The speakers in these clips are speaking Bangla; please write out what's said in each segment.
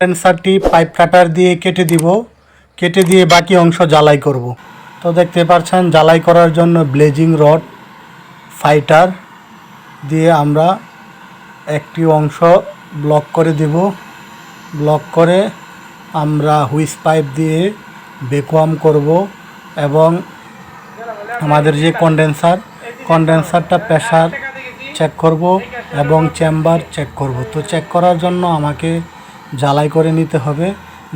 সেন্সারটি পাইপ কাটার দিয়ে কেটে দিব, কেটে দিয়ে বাকি অংশ জ্বালাই করব। তো দেখতে পাচ্ছেন, জ্বালাই করার জন্য ব্লেজিং রড, ফাইটার দিয়ে আমরা একটি অংশ ব্লক করে দেব। ব্লক করে আমরা হুইস পাইপ দিয়ে বেকওয়াম করব এবং আমাদের যে কন্ডেন্সার, কন্ডেন্সারটা প্রেশার চেক করব এবং চেম্বার চেক করব। তো চেক করার জন্য আমাকে জ্বালাই করে নিতে হবে।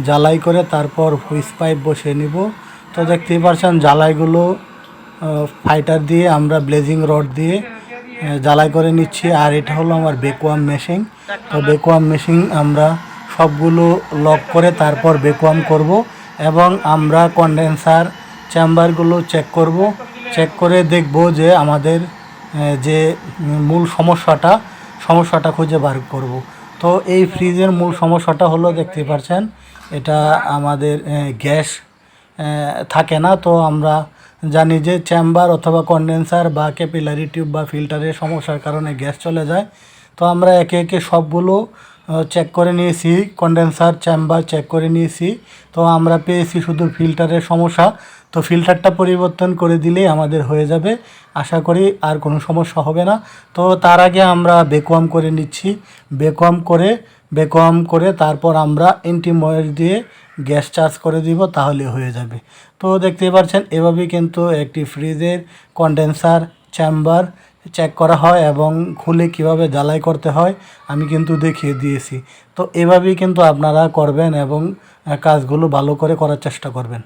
জ্বালাই করে তারপর হুইস পাইপ বসিয়ে নিব। তো দেখতেই পারছেন, জ্বালাইগুলো ফাইটার দিয়ে আমরা ব্লেজিং রড দিয়ে জ্বালাই করে নিচ্ছি। আর এটা হলো আমার বেকওয়াম মেশিন তো বেকওয়াম মেশিন আমরা সবগুলো লক করে তারপর বেকওয়াম করব এবং আমরা কন্ডেন্সার চেম্বারগুলো চেক করব। চেক করে দেখব যে আমাদের যে মূল সমস্যাটা সমস্যাটা খুঁজে বার করব। তো এই ফ্রিজের মূল সমস্যাটা হলো দেখতে পাচ্ছেন এটা আমাদের গ্যাস থাকে না। তো আমরা জানি যে চেম্বার অথবা কন্ডেন্সার বা ক্যাপিলারি টিউব বা ফিল্টারের সমস্যার কারণে গ্যাস চলে যায়। তো আমরা একে একে সবগুলো চেক করে নিয়েছি কন্ডেন্সার চেম্বার চেক করে নিয়েছি। তো আমরা পেয়েছি শুধু ফিল্টারের সমস্যা। তো ফিল্টারটা পরিবর্তন করে দিলেই আমাদের হয়ে যাবে। আশা করি আর কোনো সমস্যা হবে না। তো তার আগে আমরা বেকওয়াম করে নিচ্ছি। বেকওয়াম করে বেকওয়াম করে তারপর আমরা এন্টিময়েল দিয়ে গ্যাস চার্জ করে দিব, তাহলে হয়ে যাবে। তো দেখতেই পাচ্ছেন এভাবেই কিন্তু একটি ফ্রিজের কন্ডেন্সার চেম্বার চেক করা হয় এবং খুলে কীভাবে জ্বালাই করতে হয়, আমি কিন্তু দেখিয়ে দিয়েছি। তো এভাবেই কিন্তু আপনারা করবেন এবং কাজগুলো ভালো করে করার চেষ্টা করবেন।